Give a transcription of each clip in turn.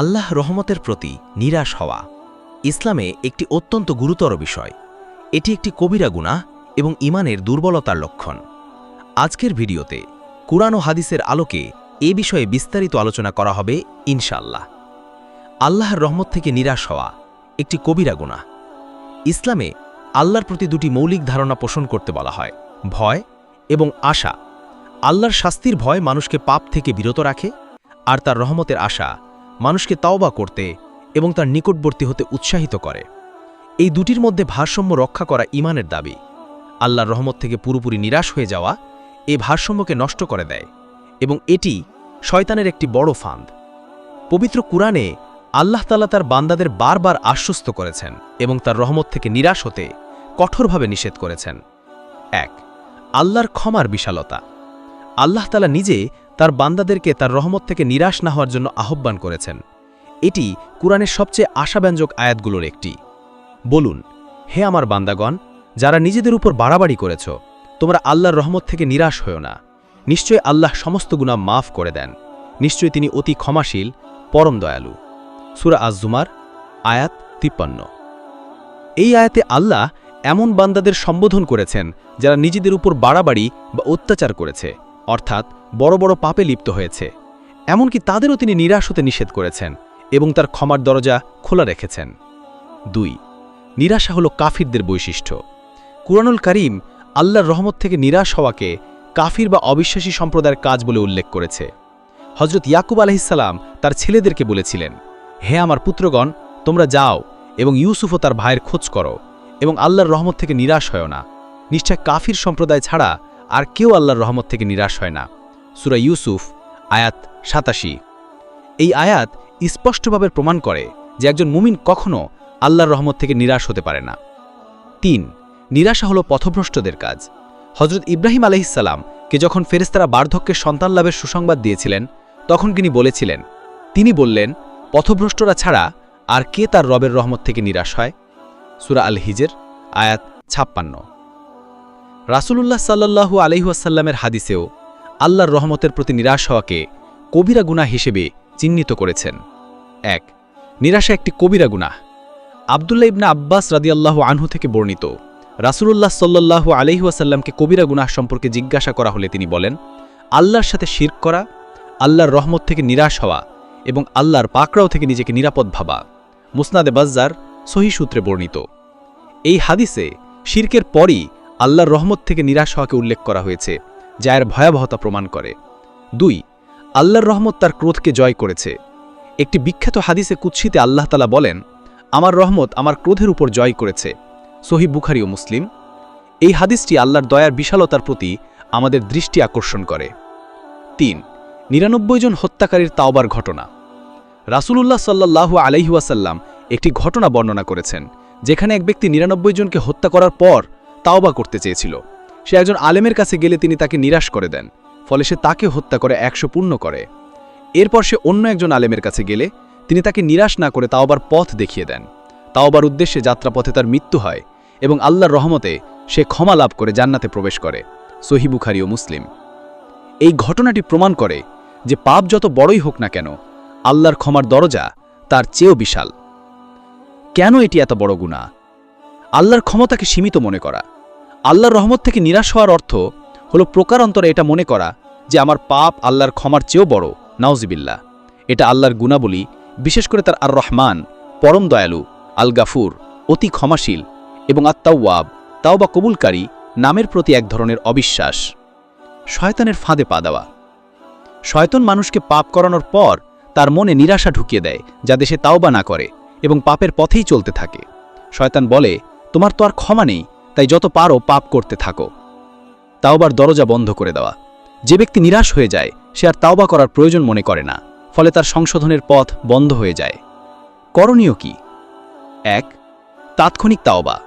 আল্লাহ রহমতের প্রতি নিরাশ হওয়া ইসলামে একটি অত্যন্ত গুরুতর বিষয়। এটি একটি কবিরা গুনাহ এবং ইমানের দুর্বলতার লক্ষণ। আজকের ভিডিওতে কুরআন ও হাদিসের আলোকে এ বিষয়ে বিস্তারিত আলোচনা করা হবে ইনশাল্লাহ আল্লাহর রহমত থেকে নিরাশ হওয়া একটি কবিরা গুনাহ। ইসলামে আল্লাহর প্রতি দুটি মৌলিক ধারণা পোষণ করতে বলা হয়, ভয় এবং আশা। আল্লাহর শাস্তির ভয় মানুষকে পাপ থেকে বিরত রাখে আর তার রহমতের আশা মানুষকে তাওবা করতে এবং তার নিকটবর্তী হতে উৎসাহিত করে। এই দুটির মধ্যে ভারসাম্য রক্ষা করা ইমানের দাবি। আল্লাহর রহমত থেকে পুরোপুরি নিরাশ হয়ে যাওয়া এই ভারসাম্যকে নষ্ট করে দেয় এবং এটি শয়তানের একটি বড় ফান্দ পবিত্র কুরআনে আল্লাহ তালা তার বান্দাদের বারবার আশ্বস্ত করেছেন এবং তার রহমত থেকে নিরাশ হতে কঠোরভাবে নিষেধ করেছেন। এক, আল্লাহর ক্ষমার বিশালতা। আল্লাহ তালা নিজে তার বান্দাদেরকে তার রহমত থেকে নিরাশ না হওয়ার জন্য আহ্বান করেছেন। এটি কুরআনের সবচেয়ে আশাব্যঞ্জক আয়াতগুলোর একটি। বলুন, হে আমার বান্দাগণ, যারা নিজেদের উপর বাড়াবাড়ি করেছ, তোমরা আল্লাহর রহমত থেকে নিরাশ হও না। নিশ্চয় আল্লাহ সমস্ত গুণা মাফ করে দেন। নিশ্চয় তিনি অতি ক্ষমাশীল, পরম দয়ালু। সুরা আজজুমার, আয়াত তিপ্পান্ন। এই আয়াতে আল্লাহ এমন বান্দাদের সম্বোধন করেছেন, যারা নিজেদের উপর বাড়াবাড়ি বা অত্যাচার করেছে। অর্থাৎ বড় বড় পাপে লিপ্ত হয়েছে। এমনকি তাদেরও তিনি নিরাশ হতে নিষেধ করেছেন এবং তার ক্ষমার দরজা খোলা রেখেছেন। দুই, নিরাশা হল কাফিরদের বৈশিষ্ট্য। কুরআনুল করিম আল্লাহর রহমত থেকে নিরাশ হওয়াকে কাফির বা অবিশ্বাসী সম্প্রদায়ের কাজ বলে উল্লেখ করেছে। হজরত ইয়াকুব আলহিসাল্লাম তার ছেলেদেরকে বলেছিলেন, হে আমার পুত্রগণ, তোমরা যাও এবং ইউসুফ ও তার ভাইয়ের খোঁজ করো এবং আল্লাহর রহমত থেকে নিরাশ হয় না। নিশ্চয় কাফির সম্প্রদায় ছাড়া আর কেউ আল্লাহর রহমত থেকে নিরাশ হয় না। সুরা ইউসুফ, আয়াত সাতাশি। এই আয়াত স্পষ্টভাবে প্রমাণ করে যে একজন মুমিন কখনও আল্লাহর রহমত থেকে নিরাশ হতে পারে না। তিন, নিরাশা হল পথভ্রষ্টদের কাজ। হজরত ইব্রাহিম আলহিসাল্লাম কে যখন ফেরেস্তারা বার্ধক্যের সন্তান লাভের সুসংবাদ দিয়েছিলেন, তখন তিনি বলেছিলেন, তিনি বললেন, পথভ্রষ্টরা ছাড়া আর কে তার রবের রহমত থেকে নিরাশ হয়? সুরা আল হিজের আয়াত ছাপ্পান্ন। রাসূলুল্লাহ সাল্লাল্লাহু আলহিহাসাল্লামের হাদিসেও আল্লাহর রহমতের প্রতি নিরাশ হওয়াকে কবিরা গুনাহ হিসেবে চিহ্নিত করেছেন। এক, নিরাশা একটি কবিরা গুনাহ। আবদুল্লাহ ইবনা আব্বাস রাদিয়াল্লাহু আনহু থেকে বর্ণিত রাসূলুল্লাহ সাল্লাল্লাহু আলহিহাসাল্লামকে কবিরা গুনাহ সম্পর্কে জিজ্ঞাসা করা হলে তিনি বলেন, আল্লাহর সাথে শির্ক করা, আল্লাহর রহমত থেকে নিরাশ হওয়া এবং আল্লাহর পাকড়াও থেকে নিজেকে নিরাপদ ভাবা। মুসনাদে বাজ্জার সহি সূত্রে বর্ণিত। এই হাদিসে শির্কের পরই আল্লাহর রহমত থেকে নিরাশ হওয়াকে উল্লেখ করা হয়েছে, যা এর ভয়াবহতা প্রমাণ করে। দুই, আল্লাহর রহমত তার ক্রোধকে জয় করেছে। একটি বিখ্যাত হাদিসে কুৎসিতে আল্লাহ তালা বলেন, আমার রহমত আমার ক্রোধের উপর জয় করেছে। সহি বুখারি ও মুসলিম। এই হাদিসটি আল্লাহর দয়ার বিশালতার প্রতি আমাদের দৃষ্টি আকর্ষণ করে। তিন, নিরানব্বই জন হত্যাকারীর তাওবার ঘটনা। রাসূলুল্লাহ সাল্লাল্লাহু আলাইহুয়াসাল্লাম একটি ঘটনা বর্ণনা করেছেন, যেখানে এক ব্যক্তি নিরানব্বই জনকে হত্যা করার পর তাওবা করতে চেয়েছিল। সে একজন আলেমের কাছে গেলে তিনি তাকে নিরাশ করে দেন, ফলে সে তাকে হত্যা করে একশো পূর্ণ করে। এরপর সে অন্য একজন আলেমের কাছে গেলে তিনি তাকে নিরাশ না করে তাওবার পথ দেখিয়ে দেন। তাওবার উদ্দেশ্যে যাত্রাপথে তার মৃত্যু হয় এবং আল্লাহর রহমতে সে ক্ষমা লাভ করে জান্নাতে প্রবেশ করে, সহি বুখারি ও মুসলিম। এই ঘটনাটি প্রমাণ করে যে পাপ যত বড়ই হোক না কেন, আল্লাহর ক্ষমার দরজা তার চেয়েও বিশাল। কেন এটি এত বড় গুণা আল্লাহর ক্ষমতাকে সীমিত মনে করা। আল্লাহর রহমত থেকে নিরাশ হওয়ার অর্থ হল প্রকারান্তরে এটা মনে করা যে আমার পাপ আল্লাহর ক্ষমার চেয়েও বড়। নাউজিবিল্লা এটা আল্লাহর গুণাবলী, বিশেষ করে তার আর রহমান পরম দয়ালু আল গাফুর অতি ক্ষমাশীল এবং আত্মাওয়াব তাও বা কবুলকারী নামের প্রতি এক ধরনের অবিশ্বাস। শয়তানের ফাঁদে পা দেওয়া। শয়তন মানুষকে পাপ করানোর পর তার মনে নিরাশা ঢুকিয়ে দেয় যা দেশে তাওবা না করে এবং পাপের পথেই চলতে থাকে। শয়তান বলে, তোমার তো আর ক্ষমা নেই তাই যত পারো পাপ করতে থাকো। তাওবার দরজা বন্ধ করে দেওয়া। যে ব্যক্তি নিরাশ হয়ে যায়, সে আর তাওবা করার প্রয়োজন মনে করে না, ফলে তার সংশোধনের পথ বন্ধ হয়ে যায়। করণীয় কি? এক, তাৎক্ষণিক তাওবা।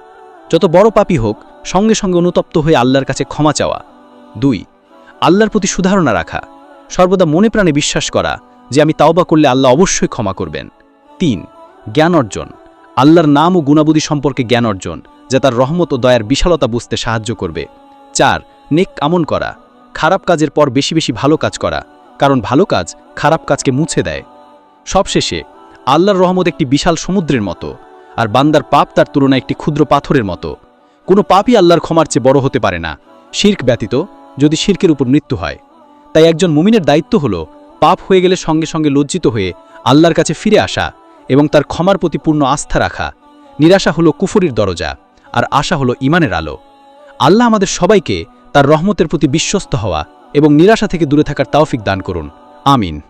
যত বড় পাপই হোক, সঙ্গে সঙ্গে অনুতপ্ত হয়ে আল্লাহর কাছে ক্ষমা চাওয়া। দুই, আল্লাহর প্রতি সুধারণা রাখা। সর্বদা মনে প্রাণে বিশ্বাস করা যে আমি তাওবা করলে আল্লাহ অবশ্যই ক্ষমা করবেন। তিন, জ্ঞান অর্জন। আল্লাহর নাম ও গুণাবুদি সম্পর্কে জ্ঞান অর্জন। যা তার রহমত ও দয়ার বিশালতা বুঝতে সাহায্য করবে। চার, নেক আমন করা। খারাপ কাজের পর বেশি বেশি ভালো কাজ করা, কারণ ভালো কাজ খারাপ কাজকে মুছে দেয়। সবশেষে, আল্লাহর রহমত একটি বিশাল সমুদ্রের মতো, আর বান্দার পাপ তার তুলনায় একটি ক্ষুদ্র পাথরের মতো। কোনো পাপই আল্লাহর ক্ষমার চেয়ে বড় হতে পারে না। শির্ক ব্যতীত যদি শির্কের উপর মৃত্যু হয়। তাই একজন মুমিনের দায়িত্ব হল পাপ হয়ে গেলে সঙ্গে সঙ্গে লজ্জিত হয়ে আল্লাহর কাছে ফিরে আসা এবং তার ক্ষমার প্রতি পূর্ণ আস্থা রাখা। নিরাশা হলো কুফরির দরজা। আর আশা হলো ইমানের আলো। আল্লাহ আমাদের সবাইকে তার রহমতের প্রতি বিশ্বস্ত হওয়া এবং নিরাশা থেকে দূরে থাকার তাওফিক দান করুন। আমিন।